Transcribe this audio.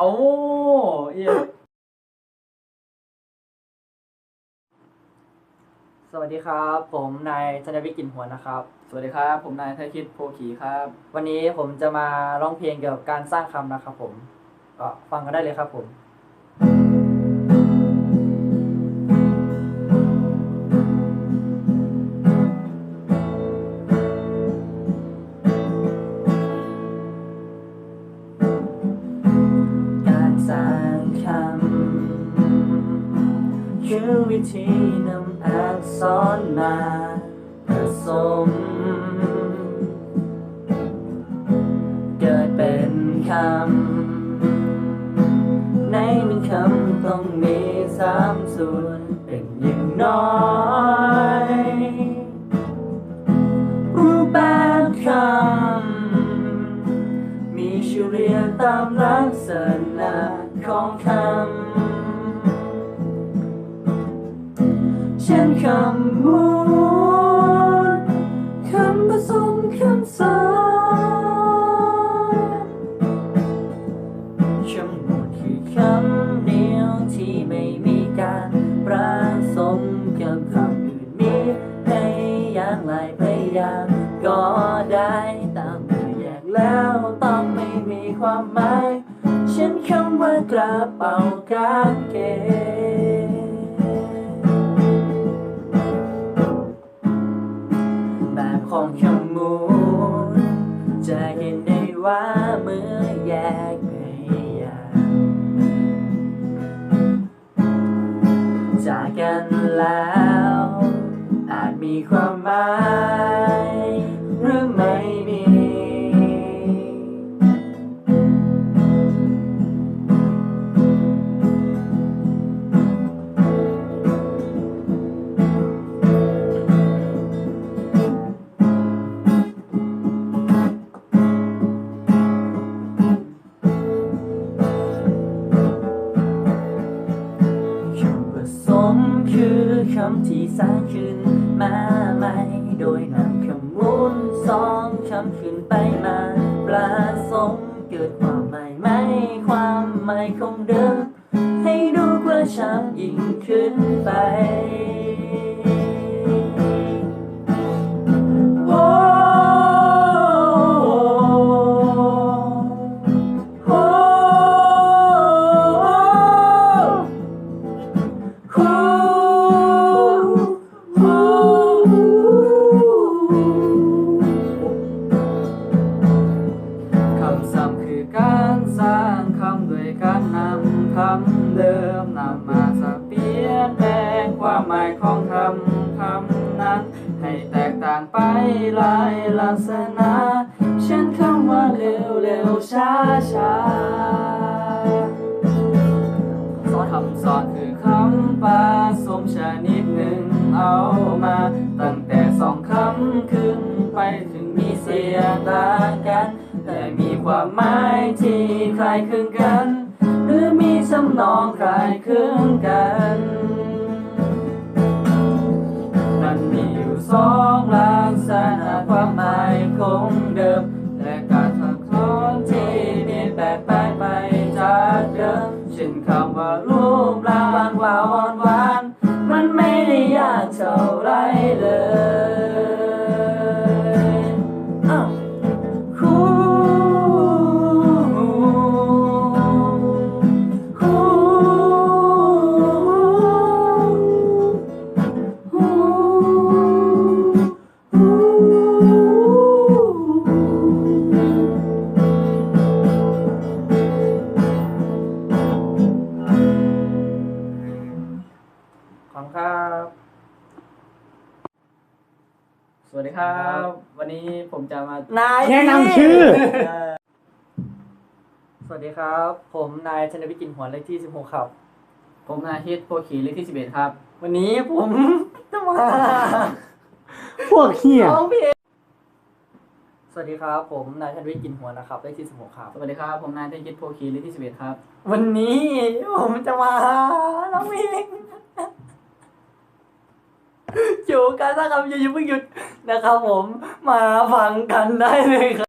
โอ้ยสวัสดีครับ ผมนายธนวิทย์กลินหัวนะครับ สวัสดีครับ ผมนายไทยคิดโพขีครับ วันนี้ผมจะมาร้องเพลงเกี่ยวกับการสร้างคำนะครับผม ก็ฟังกันได้เลยครับผม อวิธีนำอักษรมาผสม เกิดเป็นคำ ในหนึ่งคำต้องมีสามส่วนเป็นอย่างน้อยรูปแบบคำ มีชื่อเรียกตามลักษณะของคำ ช่นคำมูลคำผสมคำสอนคำมูลคือคำเดียวที่ไม่มีการประสมกับคำอื่นมีพยายามหลายพยายามก็ได้ตามเมื่อแยกแล้วต้องไม่มีความหมายเช่นคำว่ากระเป๋ากางเกง ของขมูลจะเห็นได้ว่าเมื่อแยกพยายาจากกันแล้ว อาจมีความหมาย คือคำที่สร้างขึ้นมาใหม่ โดยนำคำมูลสองคำขึ้นไปมาประสมเกิดความหมายไม่ความหมายคงเดิม ให้ดูกระชับยิ่งขึ้นไป คำเดิมนำมาสเปลี่ยนแปลงความหมายของคำคำนั้น ให้แตกต่างไปหลายลักษณะ เช่นคำว่าเร็วเร็วช้าช้าสอนคำสอนคือคำผสมชนิดหนึ่งเอามา ตั้งแต่สองคำขึ้นไปถึงมีเสียงต่างกัน แต่มีความหมายที่คล้ายคลึงกัน หรือมีสำนองคล้ายคลึงกันมันมีอยู่สองลักษณะความหมายคงเดิม และการทักทอนที่เปลี่ยนแปลงไปไปจากเดิมเช่นคำว่ารูปร่างบางว่าอ่อนหวาน มันไม่ได้ยากเท่า สวัสดีครับ วันนี้ผมจะมานายแนะนำชื่อเสวัสดีครับ ผมนายชนวิทย์กลินหัวเลขที่ 16 ครับ ผมนายคิดโพขีเลขที่สิบเอ็ดครับวันนี้ผม จะมาพวกเฮียร้องเพลงสวัสดีครับ ผมนายชนวิทย์กลินหัวนะครับเลขที่ 16 ครับ สวัสดีครับ ผมนายไทยคิดโพขีเลขที่สิบเอ็ดครับวันนี้ผมจะมาร้องเพลงอยู่การสร้างคำอย่าเพิ่งหยุด นะครับผมมาฟังกันได้เลยครับ